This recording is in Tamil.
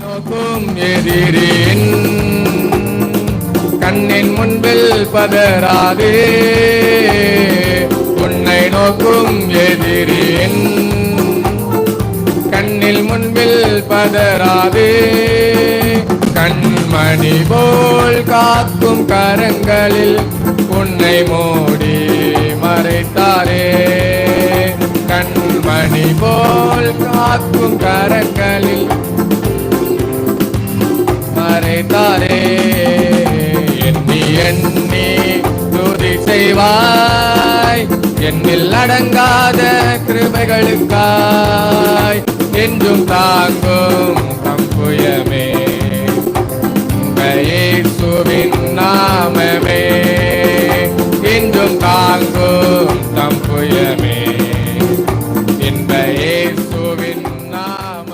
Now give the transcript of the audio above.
நோக்கும் எதிரின் கண்ணின் முன்பில் பதறாதே. உன்னை நோக்கும் எதிரின் கண்ணில் முன்பில் பதறாதே. கண்மணி போல் காக்கும் கரங்களில் உன்னை மூடி மறைத்தாரே கண்மணி போல் காக்கும் கரங்களில் நினைத்தாரே எண்ணி எண்ணி துதி செய்வாய். என்னில் அடங்காத கிருபைகளுக்காய். என்றும் தாங்கும் தம்புயமே சுவின் நாமமே. என்றும் தாங்கும் தம்புயமே என்ப இயேசுவின் நாம